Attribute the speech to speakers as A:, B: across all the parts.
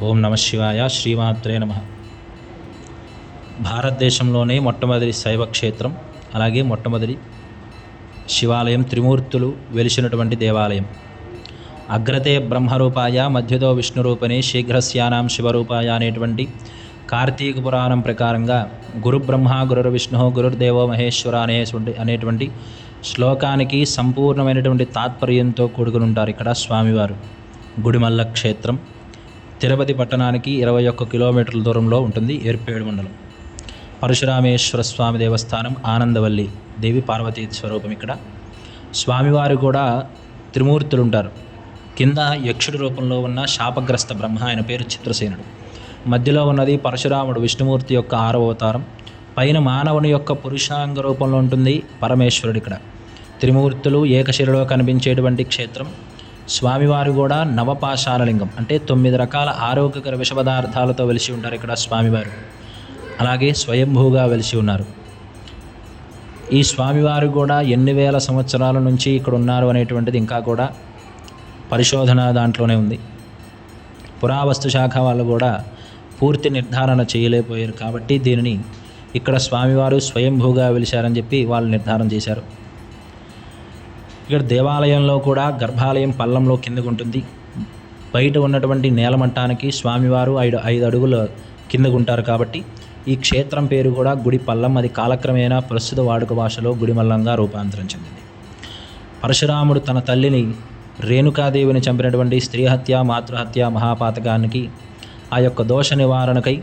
A: ఓం నమ శివాయ శ్రీమాత్రే నమ. భారతదేశంలోనే మొట్టమొదటి శైవ క్షేత్రం అలాగే మొట్టమొదటి శివాలయం త్రిమూర్తులు వెలిసినటువంటి దేవాలయం. అగ్రతే బ్రహ్మరూపాయ మధ్యతో విష్ణురూపనే శీఘ్రస్యానాం శివరూపాయ అనేటువంటి కార్తీక పురాణం ప్రకారంగా గురు బ్రహ్మ విష్ణు గురుర్దేవో మహేశ్వర అనేటువంటి అనేటువంటి శ్లోకానికి సంపూర్ణమైనటువంటి తాత్పర్యంతో కూడుకుని ఉంటారు ఇక్కడ స్వామివారు. గుడిమల్ల క్షేత్రం. తిరుపతి పట్టణానికి ఇరవై ఒక్క కిలోమీటర్ల దూరంలో ఉంటుంది ఏర్పేడు మండలం. పరశురామేశ్వర స్వామి దేవస్థానం ఆనందవల్లి దేవి పార్వతీ స్వరూపం ఇక్కడ. స్వామివారు కూడా త్రిమూర్తులు ఉంటారు కింద యక్షుడి రూపంలో ఉన్న శాపగ్రస్త బ్రహ్మ ఆయన పేరు చిత్రసేనుడు. మధ్యలో ఉన్నది పరశురాముడు విష్ణుమూర్తి యొక్క ఆరవ అవతారం. పైన మానవుని యొక్క పురుషాంగ రూపంలో ఉంటుంది పరమేశ్వరుడు ఇక్కడ. త్రిమూర్తులు ఏకశిలలో కనిపించేటువంటి క్షేత్రం. స్వామివారు కూడా నవపాషాణలింగం అంటే తొమ్మిది రకాల ఆరోగ్యకర విష పదార్థాలతో వెలిసి ఉంటారు ఇక్కడ స్వామివారు. అలాగే స్వయంభూగా వెలిసి ఉన్నారు. ఈ స్వామివారు కూడా ఎన్ని వేల సంవత్సరాల నుంచి ఇక్కడ ఉన్నారు అనేటువంటిది ఇంకా కూడా పరిశోధన దాంట్లోనే ఉంది. పురావస్తు శాఖ వాళ్ళు కూడా పూర్తి నిర్ధారణ చేయలేకపోయారు కాబట్టి దీనిని ఇక్కడ స్వామివారు స్వయంభూగా వెలిశారని చెప్పి వాళ్ళు నిర్ధారణ చేశారు. ఇక్కడ దేవాలయంలో కూడా గర్భాలయం పల్లంలో కిందకు ఉంటుంది బయట ఉన్నటువంటి నేలమట్టానికి స్వామివారు ఐదు ఐదు అడుగుల కిందకు ఉంటారు కాబట్టి ఈ క్షేత్రం పేరు కూడా గుడి పల్లం అది కాలక్రమేణా ప్రస్తుత వాడుక భాషలో గుడిమల్లంగా రూపాంతరం చెందింది పరశురాముడు తన తల్లిని రేణుకాదేవిని చంపినటువంటి స్త్రీ హత్య మాతృహత్య మహాపాతకానికి ఆ యొక్క దోష నివారణకై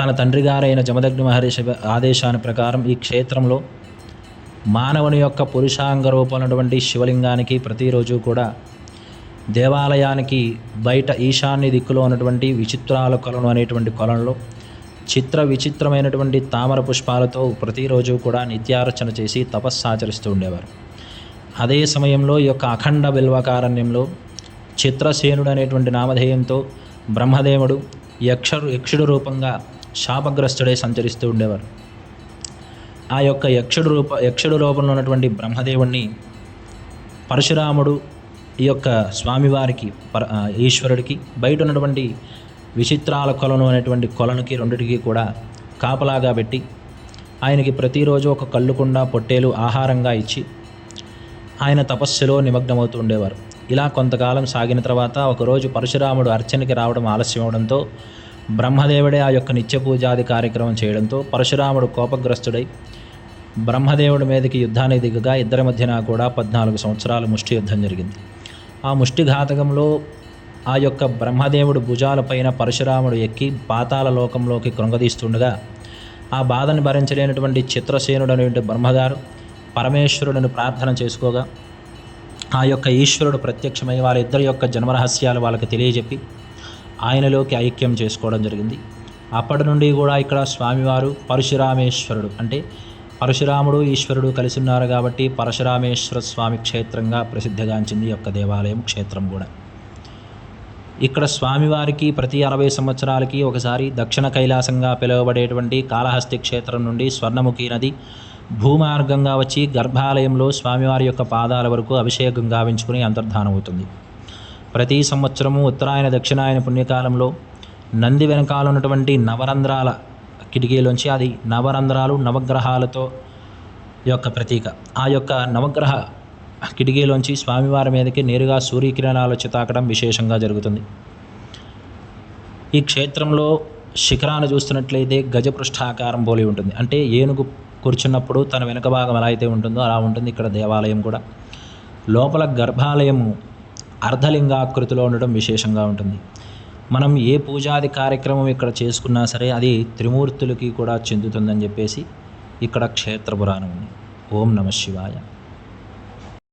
A: తన తండ్రి గారైన జమదగ్ని మహర్షి ఆదేశాన్ని ప్రకారం ఈ క్షేత్రంలో మానవుని యొక్క పురుషాంగ రూపమైనటువంటి శివలింగానికి ప్రతిరోజు కూడా దేవాలయానికి బయట ఈశాన్య దిక్కులో ఉన్నటువంటి విచిత్రాల కొలను అనేటువంటి కొలంలో చిత్ర విచిత్రమైనటువంటి తామర పుష్పాలతో ప్రతిరోజు కూడా నిత్యార్చన చేసి తపస్సాచరిస్తూ ఉండేవారు. అదే సమయంలో ఈ యొక్క అఖండ బిల్వకారణ్యంలో చిత్రసేనుడు అనేటువంటి నామధేయంతో బ్రహ్మదేవుడు యక్షరు యక్షుడు రూపంగా శాపగ్రస్తుడే సంచరిస్తూ ఉండేవారు. ఆ యొక్క యక్షుడు రూప యక్షుడు రూపంలో ఉన్నటువంటి బ్రహ్మదేవుణ్ణి పరశురాముడు ఈ యొక్క స్వామివారికి పర ఈశ్వరుడికి బయట ఉన్నటువంటి విచిత్రాల కొలను అనేటువంటి కొలనుకి రెండిటికి కూడా కాపలాగా పెట్టి ఆయనకి ప్రతిరోజు ఒక కళ్ళుకుండా పొట్టేలు ఆహారంగా ఇచ్చి ఆయన తపస్సులో నిమగ్నమవుతూ ఉండేవారు. ఇలా కొంతకాలం సాగిన తర్వాత ఒకరోజు పరశురాముడు అర్చనకి రావడం ఆలస్యం అవడంతో బ్రహ్మదేవుడే ఆ యొక్క నిత్య పూజాది కార్యక్రమం చేయడంతో పరశురాముడు కోపగ్రస్తుడై బ్రహ్మదేవుడి మీదకి యుద్ధాన్ని దిగగా ఇద్దరి మధ్యన కూడా పద్నాలుగు సంవత్సరాల ముష్టి యుద్ధం జరిగింది. ఆ ముష్టి ఘాతకంలో ఆ యొక్క బ్రహ్మదేవుడు భుజాలపైన పరశురాముడు ఎక్కి పాతాల లోకంలోకి కృంగదీస్తుండగా ఆ బాధను భరించలేనటువంటి చిత్రసేనుడు అనేటువంటి బ్రహ్మగారు పరమేశ్వరుడిని ప్రార్థన చేసుకోగా ఆ యొక్క ఈశ్వరుడు ప్రత్యక్షమై వారిద్దరి యొక్క జన్మరహస్యాలు వాళ్ళకి తెలియజెప్పి ఆయనలోకి ఐక్యం చేసుకోవడం జరిగింది. అప్పటి నుండి కూడా ఇక్కడ స్వామివారు పరశురామేశ్వరుడు అంటే పరశురాముడు ఈశ్వరుడు కలిసి ఉన్నారు కాబట్టి పరశురామేశ్వర స్వామి క్షేత్రంగా ప్రసిద్ధిగాంచింది ఈ యొక్క దేవాలయం క్షేత్రం కూడా. ఇక్కడ స్వామివారికి ప్రతి అరవై సంవత్సరాలకి ఒకసారి దక్షిణ కైలాసంగా పిలువబడేటువంటి కాళహస్తి క్షేత్రం నుండి స్వర్ణముఖి నది భూమార్గంగా వచ్చి గర్భాలయంలో స్వామివారి యొక్క పాదాల వరకు అభిషేకం గావించుకుని అంతర్ధానమవుతుంది. అవుతుంది ప్రతి సంవత్సరము ఉత్తరాయణ దక్షిణాయన పుణ్యకాలంలో నంది వెనకాల ఉన్నటువంటి నవరంధ్రాల కిటికీలోంచి అది నవరంధ్రాలు నవగ్రహాలతో యొక్క ప్రతీక. ఆ యొక్క నవగ్రహ కిటికీలోంచి స్వామివారి మీదకి నేరుగా సూర్యకిరణాలు వచ్చి తాకడం విశేషంగా జరుగుతుంది. ఈ క్షేత్రంలో శిఖరాన్ని చూస్తున్నట్లయితే గజపృష్ఠాకారం పోలి ఉంటుంది. అంటే ఏనుగు కూర్చున్నప్పుడు తన వెనుక భాగం ఎలా అయితే ఉంటుందో అలా ఉంటుంది ఇక్కడ దేవాలయం కూడా. లోపల గర్భాలయము అర్ధలింగాకృతిలో ఉండడం విశేషంగా ఉంటుంది. మనం ఏ పూజాది కార్యక్రమం ఇక్కడ చేసుకున్నా సరే అది త్రిమూర్తులకి కూడా చెందుతుందని చెప్పేసి ఇక్కడ క్షేత్ర పురాణం ఉంది. ఓం నమ శివాయ.